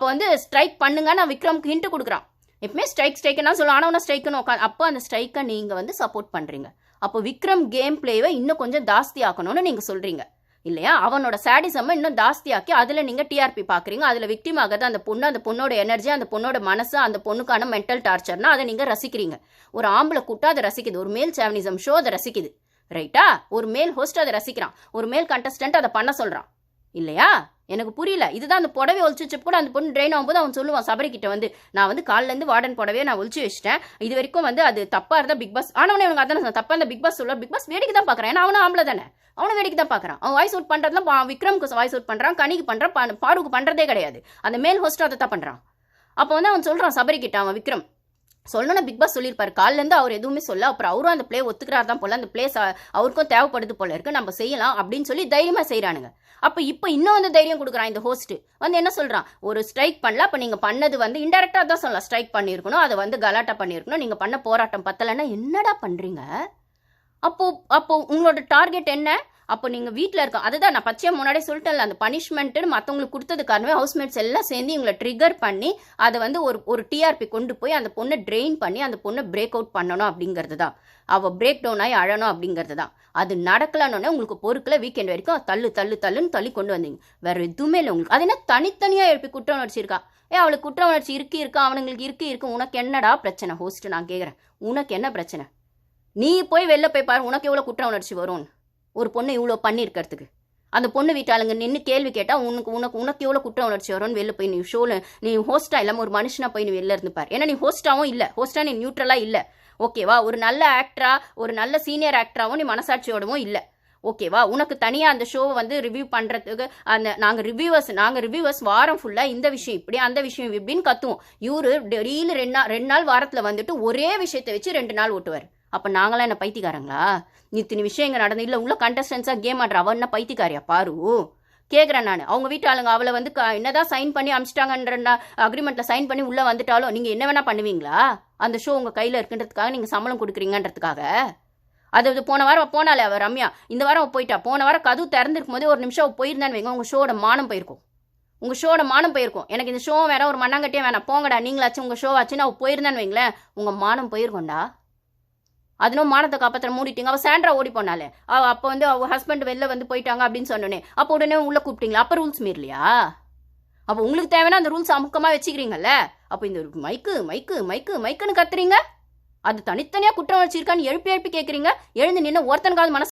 அப்போ வந்து ஸ்ட்ரைக் பண்ணுங்க நான் விக்ரம்க்கு ஹிண்ட் கொடுக்குறான். எப்பவுமே ஸ்ட்ரைக் ஸ்ட்ரைக்குன்னா சொல்லுவோம் ஆனால் ஸ்ட்ரைக்குன்னு உட்காந்து அப்போ அந்த ஸ்ட்ரைக்கை நீங்கள் வந்து சப்போர்ட் பண்ணுறீங்க அப்போ விக்ரம் கேம் பிளேவை இன்னும் கொஞ்சம் ஜாஸ்தி ஆக்கணும்னு நீங்கள் சொல்கிறீங்க இல்லையா? அவனோட சாடிசம் இன்னும் ஜாஸ்தியாக்கி அதில் நீங்கள் டிஆர்பி பார்க்குறீங்க அதில் விக்டிம் ஆகிறது அந்த பொண்ணு அந்த பொண்ணோட எனர்ஜி அந்த பொண்ணோட மனசு அந்த பொண்ணுக்கான மென்டல் டார்ச்சர்னா அதை நீங்கள் ரசிக்கிறீங்க. ஒரு ஆம்பளை கூட்டா அதை ரசிக்குது. ஒரு மேல் சேவனிசம் ஷோ அதை ரசிக்குது. ரைட்டா ஒரு மேல் ஹோஸ்ட் அதை ரசிக்கிறான். ஒரு மேல் கண்டஸ்டன்ட் அதை பண்ண சொல்கிறான் இல்லையா? எனக்கு புரியல. இதுதான் அந்த புடவை ஒழிச்சு கூட அந்த பொண்ணு ட்ரெயின் ஆகும்போது அவன் சொல்லுவான் சபரிக்கிட்ட வந்து நான் வந்து காலிலேருந்து வார்டன் புடவையை நான் ஒழிச்சு வச்சிட்டேன். இது வரைக்கும் வந்து அது தப்பாக இருந்தால் பிக் பாஸ் ஆனவனே எனக்கு அதான் தப்பாக இருந்தால் பிக் பாஸ் சொல்ல பிக் பாஸ் வேடிக்கை தான் பார்க்கறேன் ஏன்னா அவனும் ஆம்பளை தானே. அவனும் வேடிக்கை தான் பார்க்குறான் அவன் வாய்ஸ் அவுட் பண்ணுறதுலாம் விக்ரம்க்கு வாய்ஸ் அவுட் பண்றான் கனிக்கு பண்ணுறான் பாடுக்கு பண்ணுறதே கிடையாது. அந்த மேல் ஹோஸ்ட் அதை தான் பண்றான். அப்போ வந்து அவன் சொல்கிறான் சபரிக்கிட்ட அவன் விக்ரம் சொல்லணும்னா பிக் பாஸ் சொல்லியிருப்பார். காலிலேருந்து அவர் எதுவுமே சொல்ல அப்புறம் அவரும் அந்த ப்ளே ஒத்துக்கிறார் தான் போல அந்த பிளேஸ் அவருக்கும் தேவைப்படுது போல இருக்கு. நம்ம செய்யலாம் அப்படின்னு சொல்லி தைரியமாக செய்கிறானுங்க அப்போ இப்போ இன்னும் வந்து தைரியம் கொடுக்குறான் இந்த ஹோஸ்ட்டு வந்து என்ன சொல்கிறான் ஒரு ஸ்ட்ரைக் பண்ணல அப்போ நீங்கள் பண்ணது வந்து இன்டெரக்டாக தான் சொல்லலாம். ஸ்ட்ரைக் பண்ணியிருக்கணும் அதை வந்து கலாட்டா பண்ணியிருக்கணும். நீங்கள் பண்ண போராட்டம் பத்தலைன்னா என்னடா பண்ணுறீங்க அப்போது அப்போது உங்களோட டார்கெட் என்ன? அப்போ நீங்கள் வீட்டில் இருக்க அதுதான் நான் பச்சையாக முன்னாடியே சொல்லிட்டேன்ல அந்த பனிஷ்மெண்ட்டு மற்றவங்களுக்கு கொடுத்தது காரணமே ஹவுஸ்மேட்ஸ் எல்லாம் சேர்ந்து இவங்களை ட்ரிகர் பண்ணி அதை வந்து ஒரு ஒரு டிஆர்பி கொண்டு போய் அந்த பொண்ணை ட்ரெயின் பண்ணி அந்த பொண்ணை பிரேக் அவுட் பண்ணணும் அப்படிங்கிறது தான். அவள் பிரேக் டவுன் ஆகி அழணும் அப்படிங்கிறது தான். அது நடக்கலன்னொன்னே உங்களுக்கு பொறுக்கல வீக்கெண்ட் வரைக்கும் தள்ளு தள்ளு தள்ளுன்னு தள்ளி கொண்டு வந்தீங்க. வேறு எதுவுமே இல்லை உங்களுக்கு. அது என்ன தனித்தனியாக எழுப்பி குற்ற உணர்ச்சி இருக்கா? ஏ அவளுக்கு குற்ற உணர்ச்சி இருக்கு இருக்கா? அவனுங்களுக்கு இருக்கு இருக்கு. உனக்கு என்னடா பிரச்சனை? ஹோஸ்ட் நான் கேட்குறேன் உனக்கு என்ன பிரச்சனை? நீ போய் வெளில போய் பாரு உனக்கு எவ்வளோ குற்ற உணர்ச்சி வரும்? ஒரு பொண்ணு இவ்வளோ பண்ணியிருக்கிறதுக்கு அந்த பொண்ணு வீட்டாளுங்க நின்று கேள்வி கேட்டால் உனக்கு உனக்கு உனக்கு எவ்வளோ குற்ற உணர்ச்சி வரும்னு வெளில போய் நீ ஷோவில் நீ ஹோஸ்டா இல்லாமல் ஒரு மனுஷனா போய் நீ வெளில இருந்துப்பார்? ஏன்னா நீ ஹோஸ்ட்டாகவும் இல்லை. ஹோஸ்டா நீ நியூட்ரலாக இல்லை. ஓகேவா ஒரு நல்ல ஆக்டரா ஒரு நல்ல சீனியர் ஆக்டராகவும் நீ மனசாட்சியோடவும் இல்லை. ஓகேவா உனக்கு தனியாக அந்த ஷோவை வந்து ரிவ்யூ பண்ணுறதுக்கு அந்த நாங்கள் ரிவ்யூவர்ஸ் நாங்கள் ரிவ்யூவர்ஸ் வாரம் ஃபுல்லாக இந்த விஷயம் இப்படி அந்த விஷயம் இப்படின்னு கத்துவோம். இவரு டெய்லி ரெண்டு நாள் ரெண்டு நாள் வாரத்தில் வந்துட்டு ஒரே விஷயத்தை வச்சு ரெண்டு நாள் ஓட்டுவார். அப்போ நாங்களாம் என்ன பைத்தியக்காரங்களா? இத்தனை விஷயம் இங்கே நடந்து இல்லை உள்ள கண்டஸ்டன்ஸாக கேம் ஆடுற அவன் என்ன பைத்தியக்காரியா? பாரு. கேட்குறேன் நான். அவங்க வீட்டு ஆளுங்க அவளை வந்து க- என்னதான் சைன் பண்ணி அமிச்சிட்டாங்கன்ற அக்ரிமெண்ட்டில் சைன் பண்ணி உள்ளே வந்துட்டாலும் நீங்கள் என்ன வேணால் பண்ணுவீங்களா? அந்த ஷோ உங்கள் கையில் இருக்குன்றதுக்காக நீங்கள் சம்பளம் கொடுக்குறீங்கன்றதுக்காக. அது இது போன வாரம் போனாலே அவள் ரம்யா இந்த வாரம் போயிட்டா. போன வாரம் கதவு திறந்துருக்கும் போதே ஒரு நிமிஷம் அவ போயிருந்தான்னு வைங்க உங்கள் ஷோட மானம் போயிருக்கும். உங்கள் ஷோட மானம் போயிருக்கும். எனக்கு இந்த ஷோ வேற ஒரு மண்ணாங்கட்டியே வேணாம். போங்கடா நீங்களாச்சும் உங்கள் ஷோ ஆச்சுன்னு அவள் போயிருந்தான்னு வைங்களேன் உங்கள் மானம் போயிருக்கோண்டா அதனும் மானத்தை காப்பாற்ற மூடிட்டீங்க. அவள் சாண்ட்ரா ஓடி போனாலே அவ அப்போ வந்து அவ ஹஸ்பண்ட் வெளில வந்து போயிட்டாங்க அப்படின்னு சொன்னோன்னே அப்போ உடனே உள்ள கூப்பிட்டீங்களா? அப்போ ரூல்ஸ் மீறலையா? அப்போ உங்களுக்கு தேவைன்னா அந்த ரூல்ஸ் அமுக்கமாக வச்சுக்கிறீங்கல்ல? அப்போ இந்த மைக்கு மைக்கு மைக்கு மைக்குன்னு கத்துறீங்க. அது தனித்தனியாக குற்றம் வச்சிருக்கான்னு எழுப்பி எழுப்பி கேட்குறீங்க எழுந்து நின்று ஒருத்தனுக்காவது மனசு